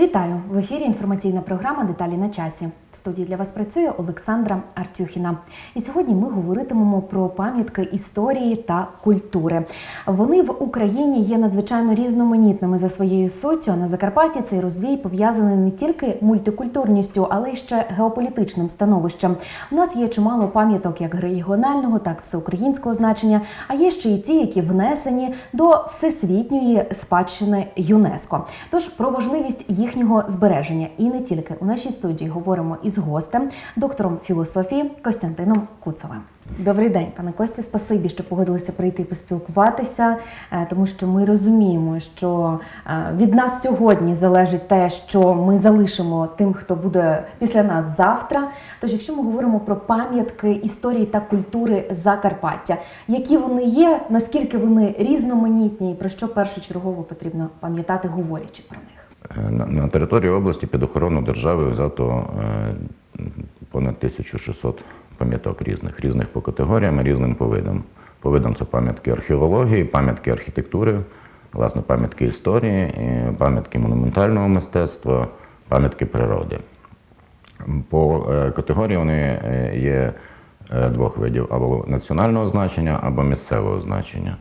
Вітаю в ефірі. Інформаційна програма Деталі на часі. В студії для вас працює Олександра Артюхіна. І сьогодні ми говоритимемо про пам'ятки історії та культури. Вони в Україні є надзвичайно різноманітними за своєю суттю. На Закарпатті цей розвій пов'язаний не тільки мультикультурністю, але й ще геополітичним становищем. У нас є чимало пам'яток як регіонального, так і всеукраїнського значення. А є ще й ті, які внесені до всесвітньої спадщини ЮНЕСКО. Тож про важливість їхнього збереження і не тільки у нашій студії говоримо із гостем, доктором філософії Костянтином Куцовим. Добрий день, пане Костю. Спасибі, що погодилися прийти і поспілкуватися, е, тому що ми розуміємо, що е, від нас сьогодні залежить те, що ми залишимо тим, хто буде після нас завтра. Тож, якщо ми говоримо про пам'ятки історії та культури Закарпаття, які вони є, наскільки вони різноманітні, і про що першочергово потрібно пам'ятати, говорячи про них. На, території області під охорону держави взято е, понад 1600 пам'яток різних, різних по категоріям, різним по видам. По видам це пам'ятки археології, пам'ятки архітектури, власне, пам'ятки історії, пам'ятки монументального мистецтва, пам'ятки природи. По е, категорії вони е, є двох видів: або національного значення, або місцевого значення.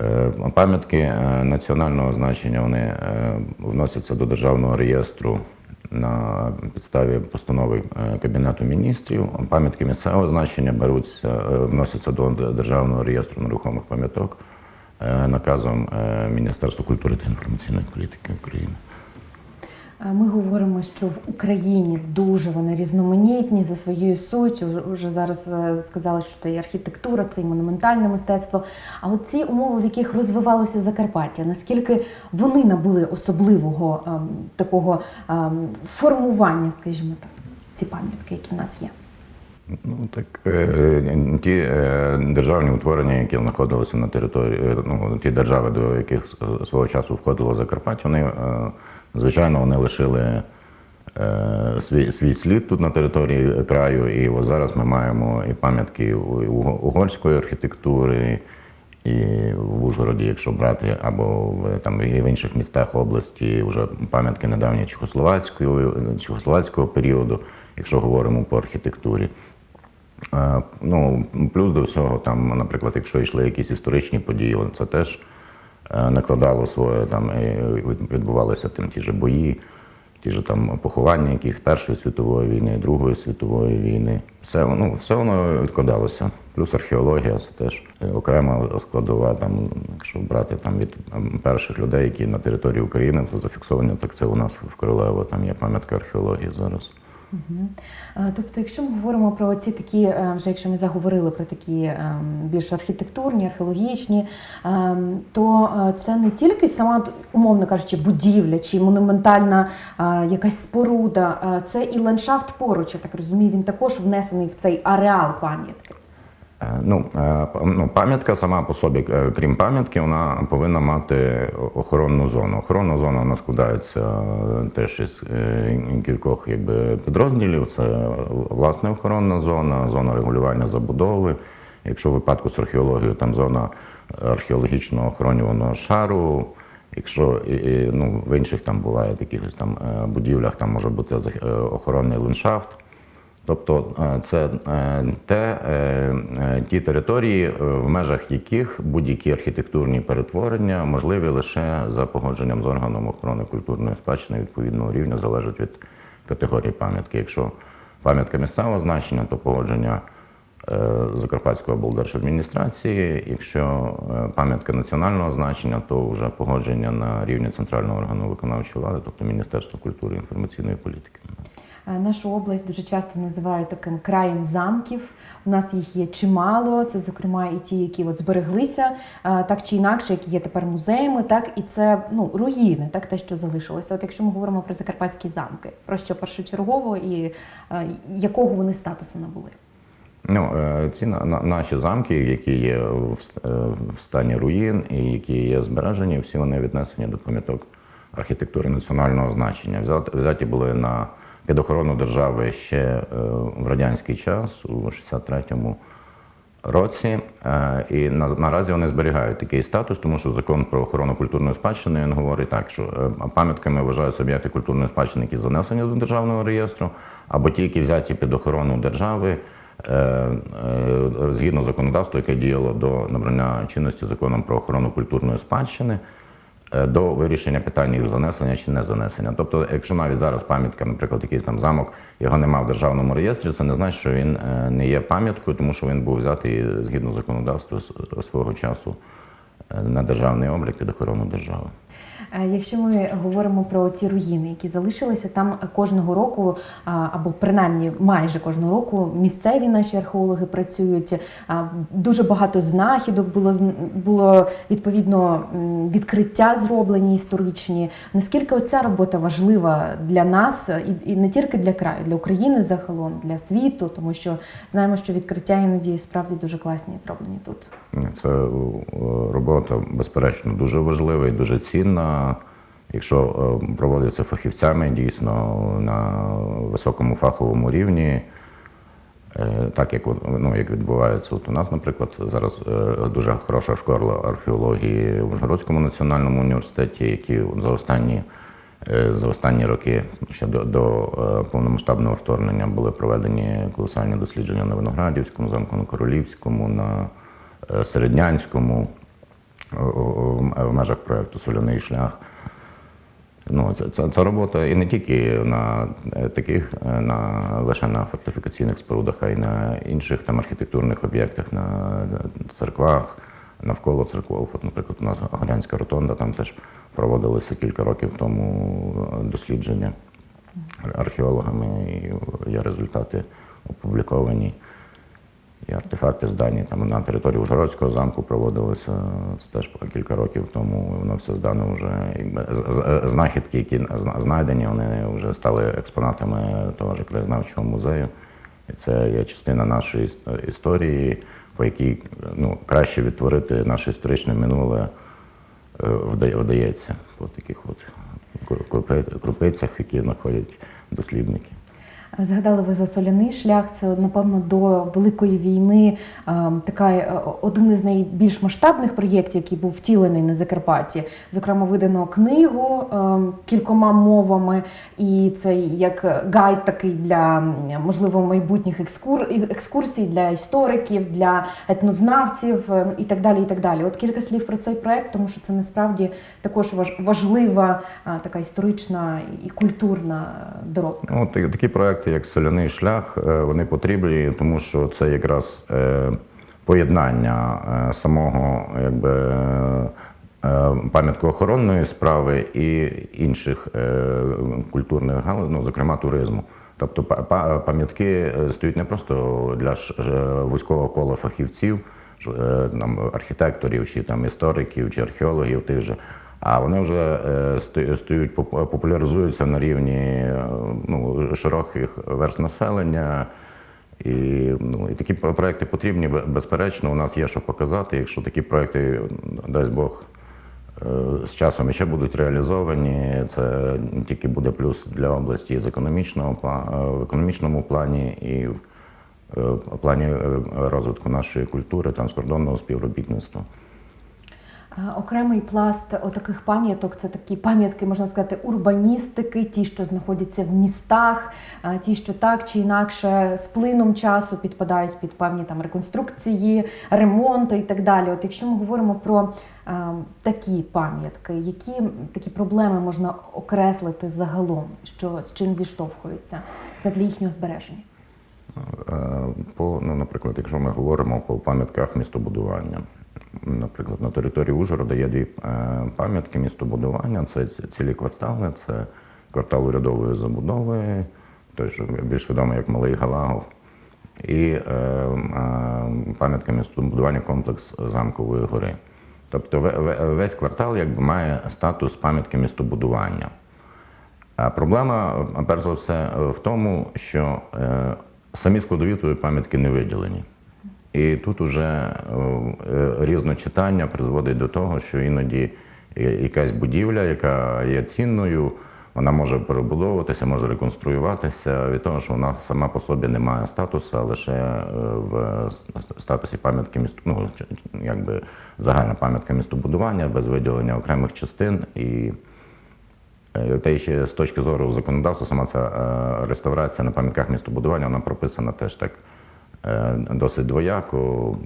Е, Пам'ятки е, національного значення вони е, вносяться до державного реєстру на підставі постанови Кабінету міністрів. Пам'ятки місцевого значення беруться, вносяться до державного реєстру нерухомих пам'яток наказом Міністерства культури та інформаційної політики України. Ми говоримо, що в Україні дуже вони різноманітні за своєю суттю. Вже- зараз е, сказали, що це і архітектура, це і монументальне мистецтво. А от ці умови, в яких розвивалося Закарпаття, наскільки вони набули особливого ем, такого ем, формування, скажімо так, ці пам'ятки, які в нас є. Ну так е, ті е, державні утворення, які знаходилися на території, ну ті держави, до яких свого часу входило Закарпаття, вони звичайно вони лишили е, свій, свій слід тут на території краю. І от зараз ми маємо і пам'ятки угорської архітектури, і в Ужгороді, якщо брати, або там і в інших містах області, вже пам'ятки недавньої чехословацької чехословацького періоду, якщо говоримо по архітектурі. Е, Ну, плюс до всього, там, наприклад, якщо йшли якісь історичні події, це теж е, накладало своє, там відбувалися там ті ж бої, ті ж там поховання, яких Першої світової війни, Другої світової війни. Все, ну, все воно відкладалося. Плюс археологія це теж окрема складова, там, якщо брати там від перших людей, які на території України це зафіксовані, так це у нас в Королево, там є пам'ятка археології зараз. Е, Тобто, якщо ми говоримо про ці такі, е, вже якщо ми заговорили про такі ем, більш архітектурні, археологічні, то е, це не тільки сама, умовно кажучи, будівля чи монументальна е, якась споруда, е, це і ландшафт поруч, я так розумію, він також внесений в цей ареал пам'ятки. Е, Ну, е, ну, пам'ятка сама по собі, е, крім пам'ятки, вона повинна мати охоронну зону. Охоронна зона вона складається е, теж із кількох якби, підрозділів. Це власне охоронна зона, зона регулювання забудови. Якщо в випадку з археологією, там зона археологічного охоронюваного шару. Якщо ну, в інших там буває якихось там будівлях, там може бути охоронний ландшафт. Тобто е, це е, те, е, ті території, в межах яких будь-які архітектурні перетворення можливі лише за погодженням з органом охорони культурної спадщини відповідного рівня залежить від категорії пам'ятки. Якщо пам'ятка місцевого значення, то погодження Закарпатської облдержадміністрації. Якщо пам'ятка національного значення, то вже погодження на рівні центрального органу виконавчої влади, тобто Міністерства культури і інформаційної політики. Е, Нашу область дуже часто називають таким краєм замків. У нас їх є чимало. Це, зокрема, і ті, які от збереглися, е, так чи інакше, які є тепер музеями, так і це ну руїни, так те, що залишилося. От якщо ми говоримо про закарпатські замки, про що першочергово і е, якого вони статусу набули? Ну, ці на- на- наші замки, які є в стані руїн і які є збережені, всі вони віднесені до пам'яток архітектури національного значення. Взяті були на під охорону держави ще е, в радянський час, у 63-му році, е, і наразі вони зберігають такий статус, тому що закон про охорону культурної спадщини він говорить так, що е, пам'ятками вважаються об'єкти культурної спадщини, які занесені до державного реєстру, або ті, які взяті під охорону держави. Згідно законодавства, яке діяло до набрання чинності законом про охорону культурної спадщини, до вирішення питання їх занесення чи не занесення. Тобто, якщо навіть зараз пам'ятка, наприклад, якийсь там замок, його немає в державному реєстрі, це не значить, що він е, не є пам'яткою, тому що він був взятий згідно законодавства свого часу е, на державний облік під охорону держави. Е, Якщо ми говоримо про ці руїни, які залишилися там кожного року, або принаймні майже кожного року, місцеві наші археологи працюють. Дуже багато знахідок було було відповідно відкриття зроблені історичні. Наскільки оця робота важлива для нас і, і не тільки для краю, для України загалом, для світу, тому що знаємо, що відкриття іноді справді дуже класні зроблені тут. Це е, робота, безперечно, дуже важлива і дуже цінна. Якщо е, проводиться фахівцями дійсно на високому фаховому рівні, е, так як, ну, як відбувається от у нас, наприклад, зараз е, дуже хороша школа археології в Ужгородському національному університеті, які за останні, за останні роки, ще до, до повномасштабного вторгнення, були проведені колосальні дослідження на Виноградівському, замку на Королівському, на Середнянському в межах проєкту Соляний шлях. Ну, це, це, це робота і не тільки на е, таких, е, на лише на фортифікаційних спорудах, а й на інших там архітектурних об'єктах, на церквах, навколо церков. От, наприклад, у нас Горянська ротонда, там теж проводилися кілька років тому е, дослідження археологами, і є результати опубліковані. І артефакти здані там на території Ужгородського замку проводилися це теж кілька років тому. Воно все здано вже знахідки, які знайдені, вони вже стали експонатами того ж краєзнавчого музею. І це є частина нашої історії, по якій ну, краще відтворити наше історичне минуле е, вдається по таких от крупицях, які знаходять дослідники. Згадали ви за соляний шлях. Це напевно до великої війни така е, один із найбільш масштабних проєктів, який був втілений на Закарпатті. Зокрема, видано книгу е, кількома мовами, і це як гайд такий для можливо майбутніх екскур... екскурсій для істориків, для етнознавців е, і так далі. І так далі. От кілька слів про цей проект, тому що це насправді також важ- важлива така історична і культурна доробка. Ну, та- такі проекти, як Соляний шлях, е, вони потрібні, тому що це якраз е, поєднання е, самого якби, пам'яткоохоронної справи і інших культурних галузей, ну, зокрема туризму. Тобто па- па- пам'ятки стоять не просто для вузького кола фахівців, там, архітекторів, чи там, істориків, чи археологів тих же. А вони вже е, стають популяризуються на рівні е, ну, широких верст населення. І, ну, і такі про- проекти потрібні, безперечно, у нас є що показати. Якщо такі проекти, дасть Бог, е, з часом ще будуть реалізовані, це тільки буде плюс для області з економічного в економічному плані і в плані розвитку нашої культури, транскордонного співробітництва. Окремий пласт отаких пам'яток це такі пам'ятки, можна сказати, урбаністики, ті, що знаходяться в містах, ті, що так чи інакше з плином часу підпадають під певні там реконструкції, ремонти і так далі. От якщо ми говоримо про е, такі пам'ятки, які такі проблеми можна окреслити загалом, що з чим зіштовхуються, це для їхнього збереження. Е, По, ну, наприклад, якщо ми говоримо по пам'ятках містобудування, наприклад, на території Ужгорода є дві е, пам'ятки містобудування, це цілі квартали, це квартал урядової забудови, той, що більш відомий як Малий Галагов, і е, е, пам'ятка містобудування комплекс Замкової гори. Тобто ве- ве- весь квартал якби має статус пам'ятки містобудування. А проблема, перш за все, в тому, що е, самі складові тої пам'ятки не виділені. І тут уже е, е, різночитання призводить до того, що іноді е, якась будівля, яка є цінною, Вона може перебудовуватися, може реконструюватися від того, що вона сама по собі не має статусу, а лише в статусі пам'ятки міст, ну, якби загальна пам'ятка містобудування без виділення окремих частин. І е, та ще з точки зору законодавства, сама ця реставрація на пам'ятках містобудування, вона прописана теж так досить двояко.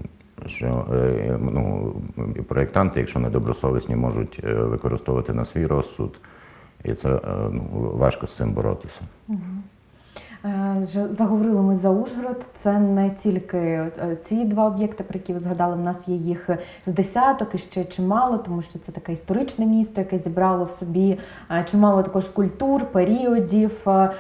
Що е, ну, проєктанти, якщо недобросовісні, можуть е, використовувати на свій розсуд, і це е, ну, важко з цим боротися. Е, вже Заговорили ми за Ужгород. Це не тільки е, ці два об'єкти, про які ви згадали. В нас є їх з десяток і ще чимало, тому що це таке історичне місто, яке зібрало в собі е, чимало також культур, періодів, е, е,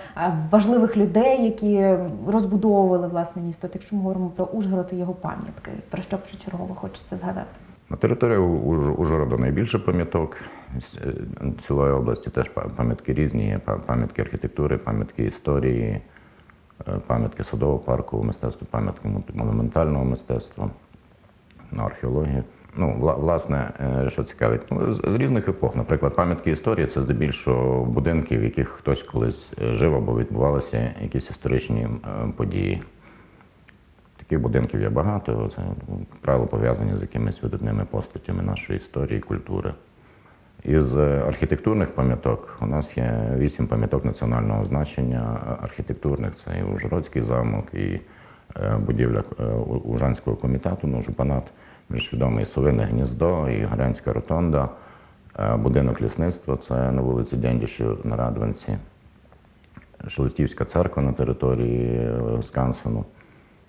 важливих людей, які розбудовували власне місто. От якщо ми говоримо про Ужгород і його пам'ятки, про що першочергово хочеться згадати? На території Уж- Ужгорода найбільше пам'яток. Е, цілої області теж па- пам'ятки різні, пам'ятки архітектури, пам'ятки історії, е, пам'ятки садово-паркового мистецтва, пам'ятки монументального мистецтва, ну, археології. Ну, власне, е, що цікавить, ну, з різних епох. Наприклад, пам'ятки історії це здебільшого будинки, в яких хтось колись жив або відбувалися якісь історичні події. Таких будинків є багато. Це, правило, пов'язані з якимись видатними постатями нашої історії, культури. Із е, архітектурних пам'яток у нас є вісім пам'яток національного значення е, архітектурних. Це і Ужгородський замок, і е, будівля Ужанського комітету, ну, жупанат, більш відомий Совине гніздо і Гарянська ротонда, будинок лісництва, це на вулиці Дендішів на Радванці. Шелестівська церква на території Скансену.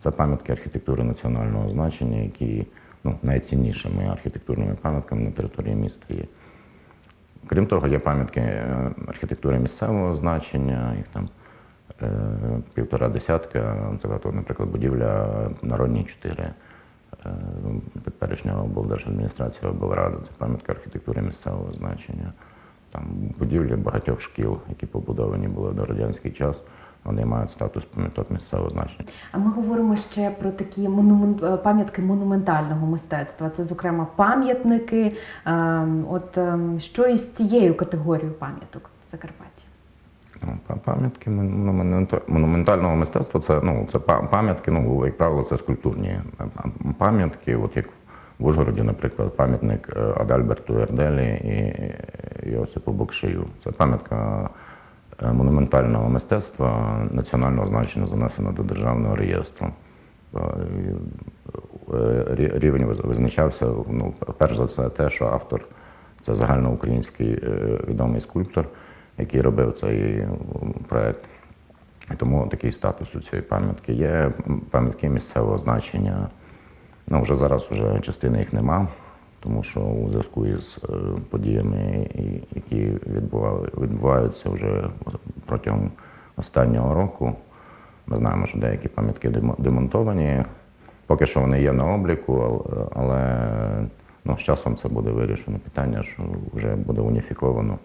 Це пам'ятки архітектури національного значення, які ну, найціннішими архітектурними пам'ятками на території міста є. Крім того, є пам'ятки е, архітектури місцевого значення, їх там е, півтора десятка. Це, наприклад, будівля Народні 4 е, теперішнього облдержадміністрації облрада, це пам'ятка архітектури місцевого значення. Там будівлі багатьох шкіл, які побудовані були до радянський час, вони мають статус пам'яток місцевого значення. А ми говоримо ще про такі монумен... е, пам'ятки монументального мистецтва. Це, зокрема, пам'ятники. Ем, От ем, що із цією категорією пам'яток в Закарпатті? Ну, Пам'ятки монументального мистецтва це, ну, це пам'ятки, ну, як правило, це скульптурні е, пам'ятки. От як в Ужгороді, наприклад, пам'ятник е, Адальберту Ерделі і Йосипу Бокшию. Це пам'ятка монументального мистецтва національного значення занесена до державного реєстру. Е, е, рі- Рівень визначався, ну, перш за все, те, що автор це загальноукраїнський е, відомий скульптор, який робив цей проект. Тому такий статус у цієї пам'ятки є. Пам'ятки місцевого значення. Ну, вже зараз вже частини їх нема, тому що у зв'язку із е, подіями, які відбуваються вже протягом останнього року. Ми знаємо, що деякі пам'ятки демонтовані. Поки що вони є на обліку, але ну, з часом це буде вирішено питання, що вже буде уніфіковано,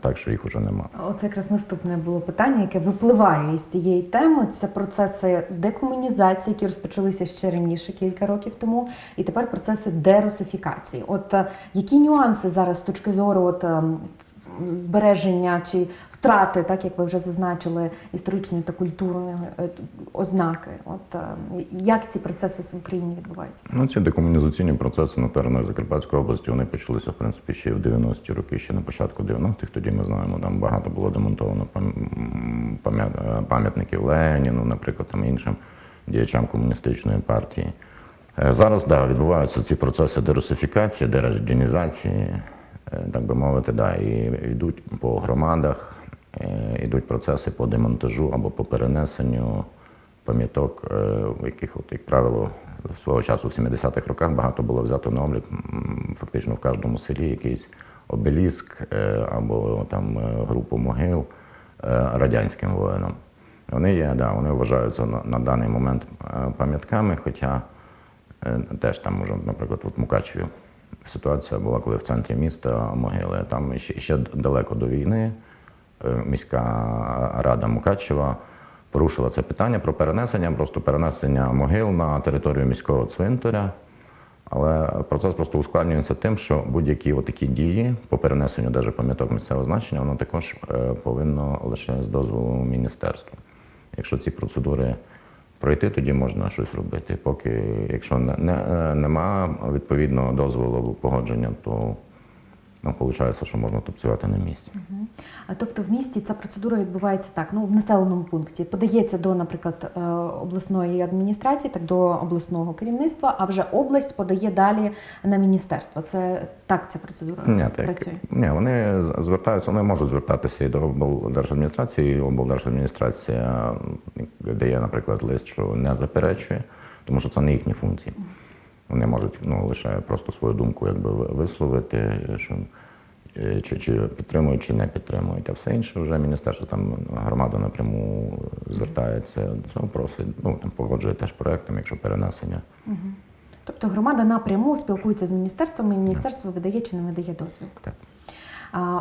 так що їх уже нема. Оце якраз наступне було питання, яке випливає із цієї теми. Це процеси декомунізації, які розпочалися ще раніше, кілька років тому, і тепер процеси дерусифікації. От е, які нюанси зараз з точки зору от, ем, збереження чи втрати, так як ви вже зазначили, історичної та культурної е, ознаки? От е, як ці процеси в Україні відбуваються? Ну, ці декомунізаційні процеси на теренах Закарпатської області вони почалися, в принципі, ще в 90-ті роки, ще на початку 90-х. Тоді ми знаємо, там багато було демонтовано е, пам'ятників Леніну, наприклад, там іншим діячам комуністичної партії. Зараз да, відбуваються ці процеси дерусифікації, дерадянізації, так би мовити, да, і йдуть по громадах, е, йдуть процеси по демонтажу або по перенесенню пам'яток, е, в яких, от, як правило, свого часу в 70-х роках багато було взято на облік. Фактично в кожному селі якийсь обеліск е, або там е, групу могил е, радянським воїнам. Вони є, да, вони вважаються на, на даний момент е, пам'ятками, хоча е, теж там, може, наприклад, в Мукачеві ситуація була, коли в центрі міста могили, там ще, ще далеко до війни е, міська рада Мукачева порушила це питання про перенесення, просто перенесення могил на територію міського цвинтаря. Але процес просто ускладнюється тим, що будь-які такі дії по перенесенню даже пам'яток місцевого значення, воно також е, повинно лише з дозволу міністерства. Якщо ці процедури пройти, тоді можна щось робити. Поки якщо не, не, е, нема відповідного дозволу погодження, то ну, виходить, що можна топцювати на місці. А тобто в місті ця процедура відбувається так, ну в населеному пункті подається до, наприклад, е, обласної адміністрації, так до обласного керівництва, а вже область подає далі на міністерство. Це так ця процедура Ні, так, працює. ні, вони звертаються, вони можуть звертатися і до облдержадміністрації, і облдержадміністрація дає, наприклад, лист, що не заперечує, тому що це не їхні функції. Вони можуть ну, лише просто свою думку якби, висловити, що е, чи, чи підтримують, чи не підтримують. А все інше вже міністерство там громада напряму звертається до цього, просить, ну там погоджує теж проектом, якщо перенесення. Тобто громада напряму спілкується з міністерством, і міністерство видає чи не видає дозвіл. Так.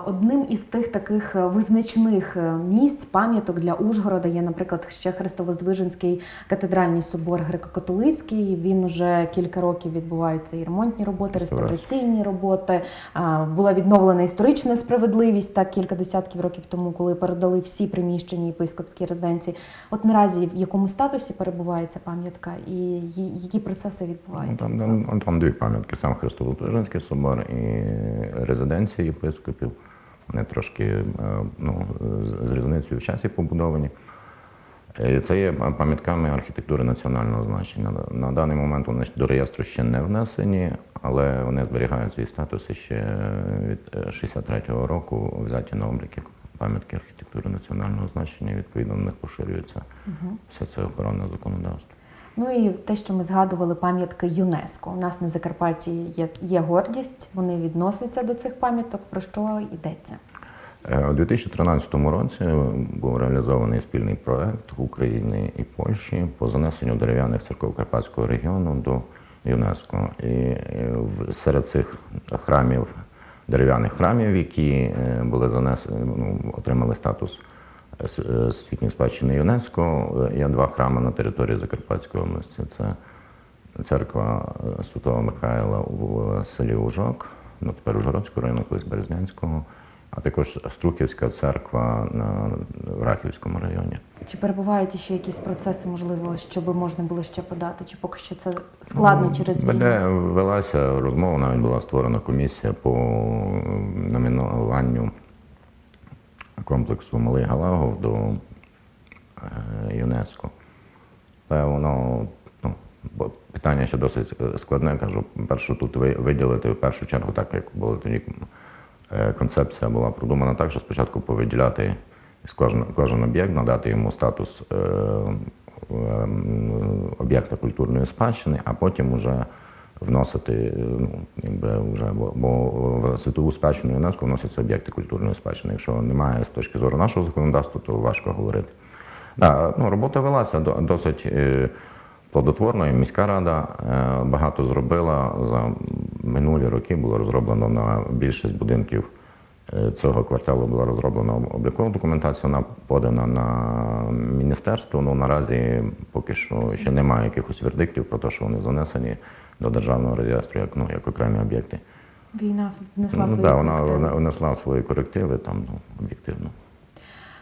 Одним із тих таких е, визначних е, місць пам'яток для Ужгорода є, наприклад, ще Христовоздвиженський катедральний собор греко-католицький. Він уже кілька років відбуваються і ремонтні роботи, реставраційні роботи. Була відновлена історична справедливість так кілька десятків років тому, коли передали всі приміщення єпископській резиденції. От наразі в якому статусі перебуває ця пам'ятка і які процеси Ну, відбуваються? Там, там, там дві пам'ятки: сам Христовоплежинський собор і резиденція єпископів. Вони трошки е, ну, з- різницею в часі побудовані. Е, Це є пам'ятками архітектури національного значення. На- даний момент вони до реєстру ще не внесені, але вони зберігають свій статус ще від е, 63-го року взяті на облік пам'ятки архітектури національного значення. Відповідно, на них поширюється все це охоронне законодавство. Ну і те, що ми згадували, пам'ятки ЮНЕСКО. У нас на Закарпатті є, є гордість, вони відносяться до цих пам'яток. Про що йдеться? Е, У 2013 році був реалізований спільний проект України і Польщі по занесенню дерев'яних церков Карпатського регіону до ЮНЕСКО. І е, серед цих храмів, дерев'яних храмів, які е, були занесені, ну, отримали статус світньої спадщини ЮНЕСКо, е, є два храми на території Закарпатської області. Це церква е, Святого Михайла в селі Ужок, ну тепер Ужгородського району, колись Березнянського, а також Струківська церква на Рахівському районі. Чи перебувають ще якісь процеси, можливо, щоб можна було ще подати? Чи поки що це складно через війну? Веде, велася розмова, навіть була створена комісія по номінуванню комплексу Малий Галагов до е, ЮНЕСКо. Але воно ну, питання ще досить е, складне. Кажу, перше тут виділити в першу чергу, так як було тоді е, концепція була продумана так, що спочатку повиділяти кожен, кожен об'єкт, надати йому статус е, ем, об'єкта культурної спадщини, а потім вже вносити, е, ну, якби вже, бо, в світову спадщину ЮНЕСКО вносяться об'єкти культурної спадщини. Якщо немає з точки зору нашого законодавства, то важко говорити. Да, ну, робота велася досить е, плодотворно, і міська рада е, багато зробила. За минулі роки було розроблено на більшість будинків цього кварталу була розроблена облікова документація, вона подана на міністерство. Ну наразі поки що ще немає якихось вердиктів про те, що вони занесені до державного реєстру як, ну, як окремі об'єкти. Війна внесла Ну, свої да, вона, корективи. вона внесла свої корективи там ну, об'єктивно.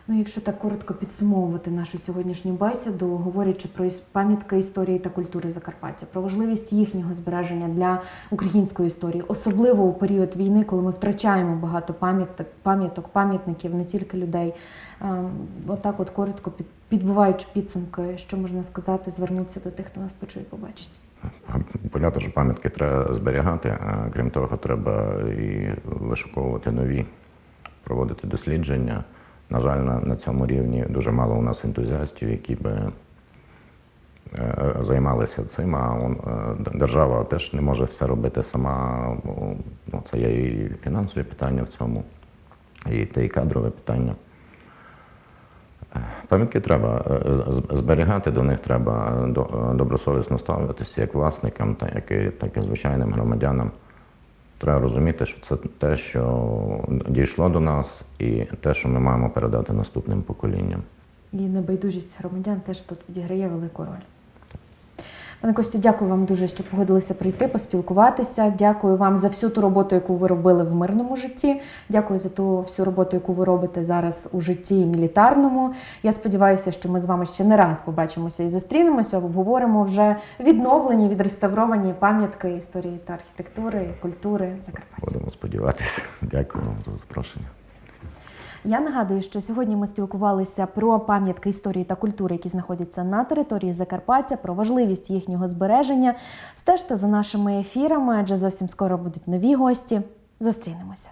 Ну, якщо так коротко підсумовувати нашу сьогоднішню бесіду, говорячи про пам'ятки історії та культури Закарпаття, про важливість їхнього збереження для української історії, особливо у період війни, коли ми втрачаємо багато пам'яток, пам'яток, пам'ятників, не тільки людей. Ем, Отак, от коротко під, підбиваючи підсумки, що можна сказати, звернутися до тих, хто нас почує, побачить. Понятно, що пам'ятки треба зберігати, а крім того, треба і вишуковувати нові, проводити дослідження. На жаль, на, на цьому рівні дуже мало у нас ентузіастів, які би е, займалися цим, а он, е, держава теж не може все робити сама. Ну, це є і фінансові питання в цьому, і те і кадрове питання. Пам'ятки треба е, зберігати, до них треба е, е, добросовісно ставитися як власникам, так і звичайним громадянам. Треба розуміти, що це те, що дійшло до нас, і те, що ми маємо передати наступним поколінням. І небайдужість громадян теж тут відіграє велику роль. Пане Костю, дякую вам дуже, що погодилися прийти, поспілкуватися. Дякую вам за всю ту роботу, яку ви робили в мирному житті. Дякую за ту всю роботу, яку ви робите зараз у житті мілітарному. Я сподіваюся, що ми з вами ще не раз побачимося і зустрінемося, обговоримо вже відновлені, відреставровані пам'ятки історії та архітектури, культури Закарпаття. Будемо сподіватися. Дякую вам за запрошення. Я нагадую, що сьогодні ми спілкувалися про пам'ятки історії та культури, які знаходяться на території Закарпаття, про важливість їхнього збереження. Стежте за нашими ефірами, адже зовсім скоро будуть нові гості. Зустрінемося.